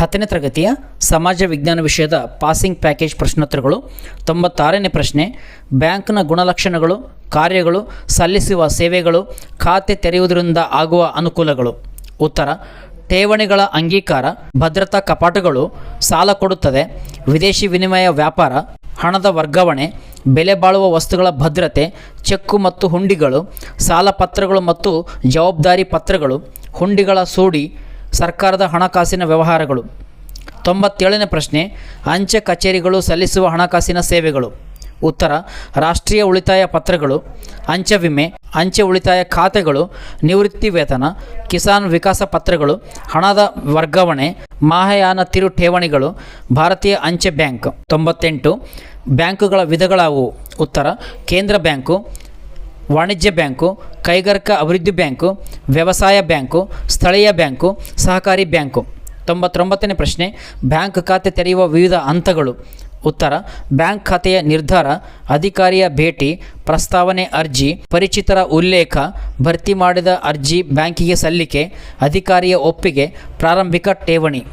ಹತ್ತನೇ ತರಗತಿಯ ಸಮಾಜ ವಿಜ್ಞಾನ ವಿಷಯದ ಪಾಸಿಂಗ್ ಪ್ಯಾಕೇಜ್ ಪ್ರಶ್ನೋತ್ತರಗಳು, ತೊಂಬತ್ತಾರನೇ ಪ್ರಶ್ನೆ, ಬ್ಯಾಂಕ್ನ ಗುಣಲಕ್ಷಣಗಳು, ಕಾರ್ಯಗಳು, ಸಲ್ಲಿಸುವ ಸೇವೆಗಳು, ಖಾತೆ ತೆರೆಯುವುದರಿಂದ ಆಗುವ ಅನುಕೂಲಗಳು. ಉತ್ತರ, ಠೇವಣಿಗಳ ಅಂಗೀಕಾರ, ಭದ್ರತಾ ಕಪಾಟುಗಳು, ಸಾಲ ಕೊಡುತ್ತದೆ, ವಿದೇಶಿ ವಿನಿಮಯ ವ್ಯಾಪಾರ, ಹಣದ ವರ್ಗಾವಣೆ, ಬೆಲೆ ಬಾಳುವ ವಸ್ತುಗಳ ಭದ್ರತೆ, ಚೆಕ್ಕು ಮತ್ತು ಹುಂಡಿಗಳು ಸಾಲ ಪತ್ರಗಳು ಮತ್ತು ಜವಾಬ್ದಾರಿ ಪತ್ರಗಳು, ಹುಂಡಿಗಳ ಸೂಡಿ ಸರ್ಕಾರದ ಹಣಕಾಸಿನ ವ್ಯವಹಾರಗಳು. ತೊಂಬತ್ತೇಳನೇ ಪ್ರಶ್ನೆ, ಅಂಚೆ ಕಚೇರಿಗಳು ಸಲ್ಲಿಸುವ ಹಣಕಾಸಿನ ಸೇವೆಗಳು. ಉತ್ತರ, ರಾಷ್ಟ್ರೀಯ ಉಳಿತಾಯ ಪತ್ರಗಳು, ಅಂಚೆ ವಿಮೆ, ಅಂಚೆ ಉಳಿತಾಯ ಖಾತೆಗಳು, ನಿವೃತ್ತಿ ವೇತನ, ಕಿಸಾನ್ ವಿಕಾಸ ಪತ್ರಗಳು, ಹಣದ ವರ್ಗಾವಣೆ, ಮಾಹಯಾನ ತಿರು ಠೇವಣಿಗಳು ಭಾರತೀಯ ಅಂಚೆ ಬ್ಯಾಂಕ್. ತೊಂಬತ್ತೆಂಟು, ಬ್ಯಾಂಕುಗಳ ವಿಧಗಳಾವುವು ಉತ್ತರ, ಕೇಂದ್ರ ಬ್ಯಾಂಕು ವಾಣಿಜ್ಯ ಬ್ಯಾಂಕು, ಕೈಗಾರಿಕಾ ಅಭಿವೃದ್ಧಿ ಬ್ಯಾಂಕು, ವ್ಯವಸಾಯ ಬ್ಯಾಂಕು, ಸ್ಥಳೀಯ ಬ್ಯಾಂಕು, ಸಹಕಾರಿ ಬ್ಯಾಂಕು. ತೊಂಬತ್ತೊಂಬತ್ತನೇ ಪ್ರಶ್ನೆ, ಬ್ಯಾಂಕ್ ಖಾತೆ ತೆರೆಯುವ ವಿವಿಧ ಹಂತಗಳು. ಉತ್ತರ, ಬ್ಯಾಂಕ್ ಖಾತೆಯ ನಿರ್ಧಾರ, ಅಧಿಕಾರಿಯ ಭೇಟಿ, ಪ್ರಸ್ತಾವನೆ ಅರ್ಜಿ, ಪರಿಚಿತರ ಉಲ್ಲೇಖ, ಭರ್ತಿ ಮಾಡಿದ ಅರ್ಜಿ ಬ್ಯಾಂಕಿಗೆ ಸಲ್ಲಿಕೆ, ಅಧಿಕಾರಿಯ ಒಪ್ಪಿಗೆ, ಪ್ರಾರಂಭಿಕ ಠೇವಣಿ.